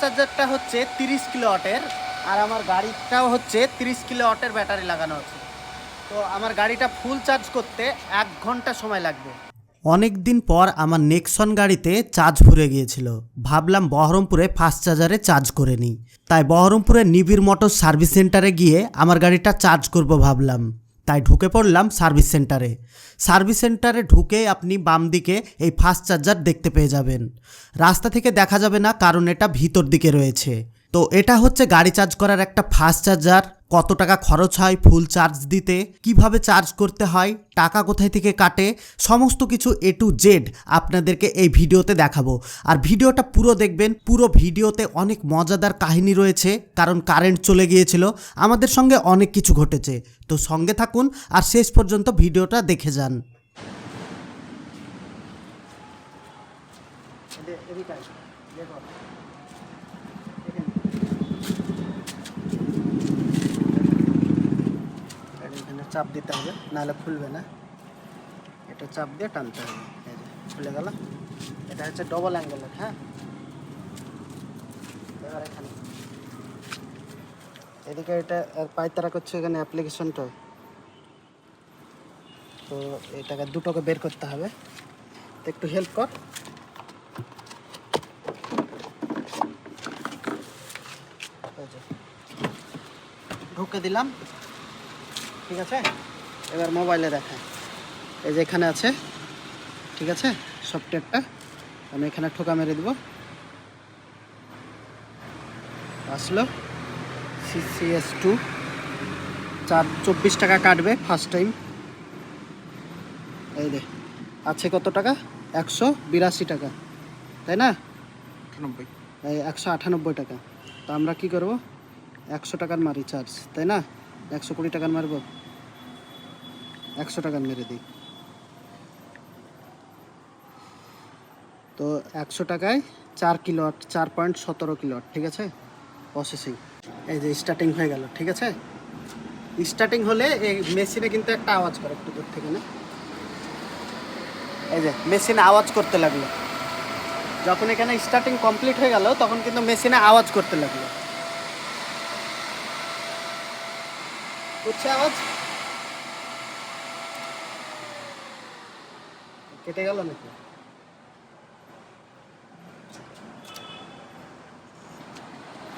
চার্জারটা হচ্ছে তিরিশ কিলো অটের, আর আমার গাড়িটাও হচ্ছে তিরিশ কিলো অটের ব্যাটারি লাগানো আছে। তো আমার গাড়িটা ফুল চার্জ করতে এক ঘণ্টা সময় লাগবে। অনেক দিন পর আমার নেক্সন গাড়িতে চার্জ ফুরে গিয়েছিল। ভাবলাম বহরমপুরে ফাস্ট চার্জারে চার্জ করে নিই। তাই বহরমপুরে নিবিড় মোটর সার্ভিস সেন্টারে গিয়ে আমার গাড়িটা চার্জ করব ভাবলাম। তাই ঢুকে পড়লাম সার্ভিস সেন্টারে। সার্ভিস সেন্টারে ঢুকে আপনি বাম দিকে এই ফাস্ট চার্জার দেখতে পেয়ে যাবেন। রাস্তা থেকে দেখা যাবে না কারণ এটা ভিতর দিকে রয়েছে। তো এটা হচ্ছে গাড়ি চার্জ করার একটা ফাস্ট চার্জার কত টাকা খরচ হয় ফুল চার্জ দিতে? কীভাবে চার্জ করতে হয়? টাকা কোথায় থেকে কাটে? সমস্ত কিছু এ টু জেড আপনাদেরকে এই ভিডিওতে দেখাবো। আর ভিডিওটা পুরো দেখবেন, পুরো ভিডিওতে অনেক মজাদার কাহিনী রয়েছে, কারণ কারেন্ট চলে গিয়েছিল, আমাদের সঙ্গে অনেক কিছু ঘটেছে। তো সঙ্গে থাকুন, আর শেষ পর্যন্ত ভিডিওটা দেখে যান এখানে চাপ দিতে হবে, নাহলে খুলবে না। এটা চাপ দিয়ে টানতে হবে। এই যে, খুলে গেল। এটা হচ্ছে ডবল অ্যাঙ্গেলের হ্যাঁ? এবার এখানে। এদিকে এটা পায়তারা করছে এখানে অ্যাপ্লিকেশনটা তো এটাকে দুটোকে বের করতে হবে। তো একটু হেল্প কর। ঢুকে দিলাম। ঠিক আছে? এবার মোবাইলে দেখায় এই যে এখানে আছে ঠিক আছে? সফটওয়্যারটা আমি এখানে ঠোকা মেরে দেবো। আসলো সিসিএস টু চার চব্বিশ টাকা কাটবে ফার্স্ট টাইম এই দে আছে কত টাকা? একশো বিরাশি টাকা তাই না? আটানব্বই। এই একশো আটানব্বই টাকা। তো আমরা কি করব? একশো টাকার মারি চার্জ তাই না? একশো কুড়ি টাকার মারবো? একশো টাকা মেরে দিই। তো একশো টাকায় চার কিলোয়াট, চার পয়েন্ট সতেরো কিলোয়াট, ঠিক আছে? প্রসেসিং এই যে স্টার্টিং হয়ে গেল, ঠিক আছে? স্টার্টিং হলে এই মেশিনে কিন্তু একটা আওয়াজ করে একটু দূর থেকে, না? এই যে মেশিনে আওয়াজ করতে লাগল। যখন এখানে স্টার্টিং কমপ্লিট হয়ে গেল, তখন কিন্তু মেশিনে আওয়াজ করতে লাগল। করছে আওয়াজ? কেটে গেল নাকি?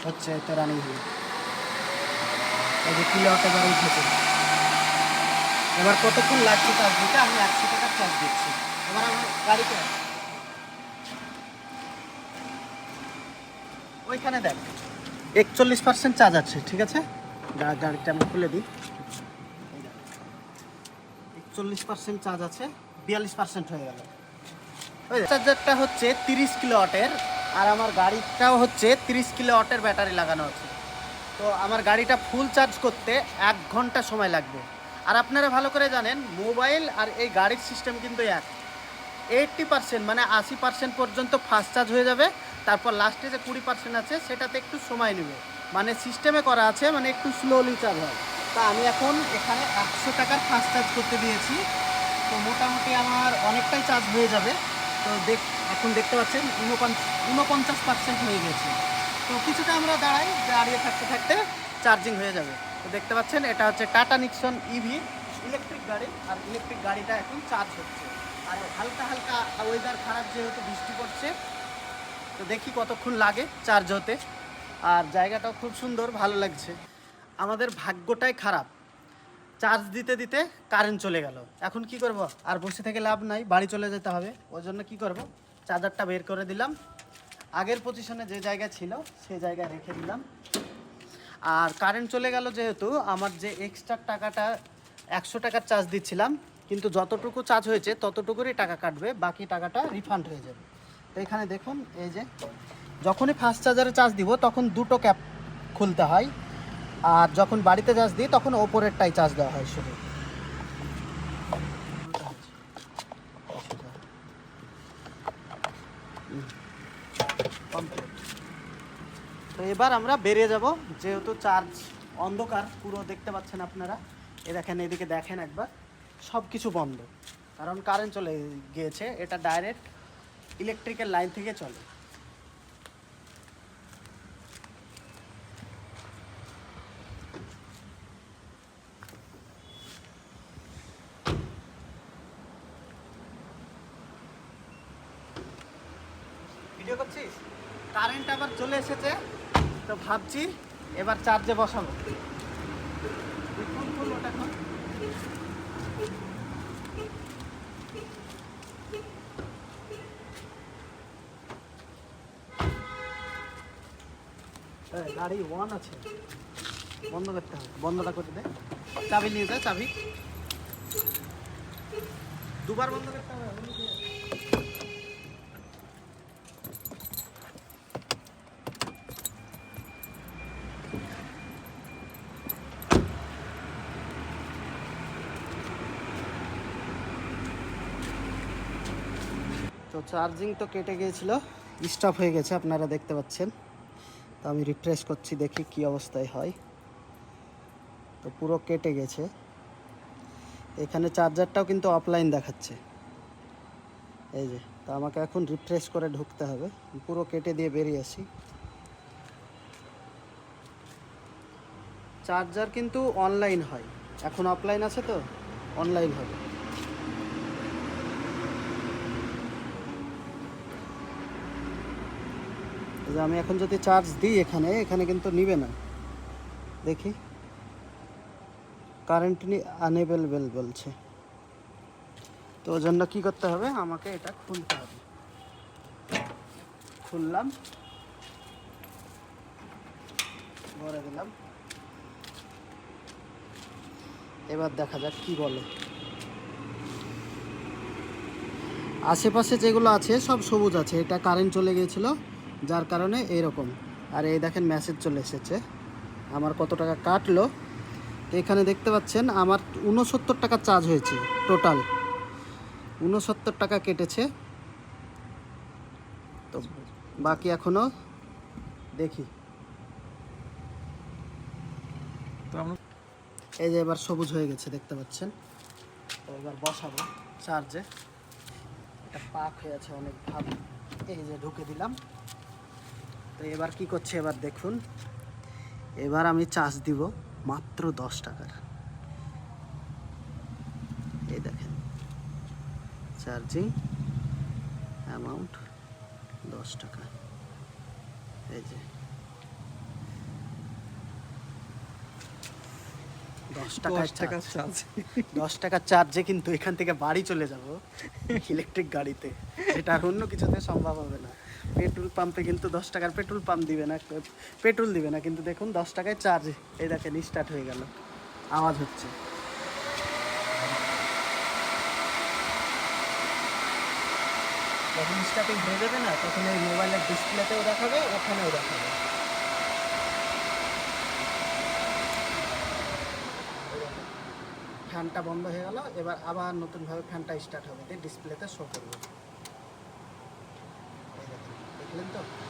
হচ্ছে তো রানিং হলো এই যে কিলোটা এবার উঠেছে। এবার কতক্ষণ লাগছে চার্জ দিতে আমি একশো টাকার চার্জ দিচ্ছি। এবার আমার গাড়িতে ওইখানে দেখ। একচল্লিশ পার্সেন্ট চার্জ আছে, ঠিক আছে? গাড়িটা আমি খুলে দিই। একচল্লিশ পার্সেন্ট চার্জ আছে। বিয়াল্লিশ পার্সেন্ট হয়ে গেল। চার্জারটা হচ্ছে তিরিশ কিলো ওয়াটের আর আমার গাড়িটাও হচ্ছে তিরিশ কিলো ওয়াটের ব্যাটারি লাগানো আছে। তো আমার গাড়িটা ফুল চার্জ করতে এক ঘণ্টা সময় লাগবে। আর আপনারা ভালো করে জানেন, মোবাইল আর এই গাড়ির সিস্টেম কিন্তু এক। এইটটি পার্সেন্ট মানে আশি পার্সেন্ট পর্যন্ত ফাস্ট চার্জ হয়ে যাবে, তারপর লাস্টে যে কুড়ি পার্সেন্ট আছে, সেটাতে একটু সময় নেবে। মানে সিস্টেমে করা আছে মানে একটু স্লোলি চার্জ হয়। তা আমি এখন এখানে একশো টাকার ফাস্ট চার্জ করতে দিয়েছি। তো মোটামুটি আমার অনেকটাই চার্জ হয়ে যাবে। তো দেখ, এখন দেখতে পাচ্ছেন ঊনপঞ্চাশ পার্সেন্ট হয়ে গেছে। তো কিছুটা আমরা দাঁড়াই, দাঁড়িয়ে থাকতে থাকতে চার্জিং হয়ে যাবে। তো দেখতে পাচ্ছেন, এটা হচ্ছে টাটা নিক্সন ইভি ইলেকট্রিক গাড়ি, আর ইলেকট্রিক গাড়িটা এখন চার্জ হচ্ছে। আর হালকা হালকা ওয়েদার খারাপ যেহেতু বৃষ্টি পড়ছে, তো দেখি কতক্ষণ লাগে চার্জ হতে। আর জায়গাটাও খুব সুন্দর, ভালো লাগছে। আমাদের ভাগ্যটাই খারাপ। চার্জ দিতে দিতে কারেন্ট চলে গেল। এখন কি করব? আর বসে থেকে লাভ নাই, বাড়ি চলে যেতে হবে। ওই জন্য কি করব? চার্জারটা বের করে দিলাম। আগের পজিশনে যে জায়গা ছিল সেই জায়গায় রেখে দিলাম। আর কারেন্ট চলে গেল যেহেতু, আমার যে এক্সট্রা টাকাটা একশো টাকার চার্জ দিচ্ছিলাম, কিন্তু যতটুকু চার্জ হয়েছে, ততটুকুরই টাকা কাটবে, বাকি টাকাটা রিফান্ড হয়ে যাবে। তো এখানে দেখুন, এই যে, যখনই ফাস্ট চার্জারে চার্জ দিব, তখন দুটো ক্যাপ খুলতে হয়। আর যখন বাড়িতে চার্জ দিই, তখন ওপরেরটাই চার্জ দেওয়া হয় শুধু। তো এবার আমরা বেরিয়ে যাব, যেহেতু চার্জ অন্ধকার, পুরো দেখতে পাচ্ছেন আপনারা। এ দেখেন, এদিকে দেখেন একবার সব কিছু বন্ধ। কারণ কারেন্ট চলে গিয়েছে, এটা ডাইরেক্ট ইলেকট্রিক্যাল লাইন থেকে চলে। করছিস? কারেন্ট আবার চলে এসেছে, তো ভাবছি এবার চার্জে বসাবো। গাড়ি ওয়ান আছে। বন্ধ করতে হবে, বন্ধটা করে দে। চাবি নিয়ে যা, চাবি। দুবার বন্ধ করতে হবে তো চার্জিং তো কেটে গিয়েছিল স্টপ হয়ে গেছে, আপনারা দেখতে পাচ্ছেন। তো আমি রিফ্রেশ করছি, দেখি কি অবস্থায় হয়। তো পুরো কেটে গেছে। এখানে চার্জারটাও কিন্তু অফলাইন দেখাচ্ছে। এই যে, তো আমাকে এখন রিফ্রেশ করে ঢুকতে হবে। পুরো কেটে দিয়ে বেরিয়ে আসি। চার্জার কিন্তু অনলাইন হয়। এখন অফলাইন আছে তো? অনলাইন হবে এই যে আমি এখন যদি চার্জ দিই এখানে এখানে কিন্তু নিবে না। দেখি। কারেন্ট নি আনএভেলেবেল বলছে। তো ওর জন্য কী করতে হবে? আমাকে এটা খুলতে হবে। খুললাম। ভরে দিলাম। এবার দেখা যাক কি বলে। আশেপাশে যেগুলো আছে সব সবুজ আছে। এটা কারেন্ট চলে গিয়েছিল। যার কারণে এরকম। আর এই দেখেন মেসেজ চলে এসেছে। আমার কত টাকা কাটলো। এখানে দেখতে পাচ্ছেন আমার উনসত্তর টাকা চার্জ হয়েছে টোটাল উনসত্তর টাকা কেটেছে। তো বাকি এখনও দেখি। তো এই যে এবার সবুজ হয়ে গেছে দেখতে পাচ্ছেন। তো এবার বসাবো চার্জে এটা পাক হয়ে আছে অনেক ভাব এই যে ঢুকে দিলাম। তো এবার কি করছে এবার দেখুন। এবার আমি চার্জ দিব মাত্র দশ টাকার। এই দেখেন চার্জিং অ্যামাউন্ট দশ টাকা। এই যে দশ টাকা দশ চার্জ। দশ টাকার চার্জে কিন্তু এখান থেকে বাড়ি চলে যাব ইলেকট্রিক গাড়িতে। আর অন্য কিছুতে সম্ভব হবে না। পেট্রোল পাম্পে কিন্তু দশ টাকার পেট্রোল পাম্প দিবে না, পেট্রোল দিবে না, কিন্তু দেখুন দশ টাকায় চার্জ এই দেখেন স্টার্ট হয়ে গেল। আওয়াজ হচ্ছে। যখন স্টার্টিং হয়ে যাবে না, তখন এই মোবাইলের ডিসপ্লেতেও দেখাবে, ওখানেও দেখাবে। ফ্যানটা বন্ধ হয়ে গেল, এবার আবার নতুনভাবে ফ্যানটা স্টার্ট হবে ডিসপ্লেতে শো করবে। এই দেখেন, দেখলেন তো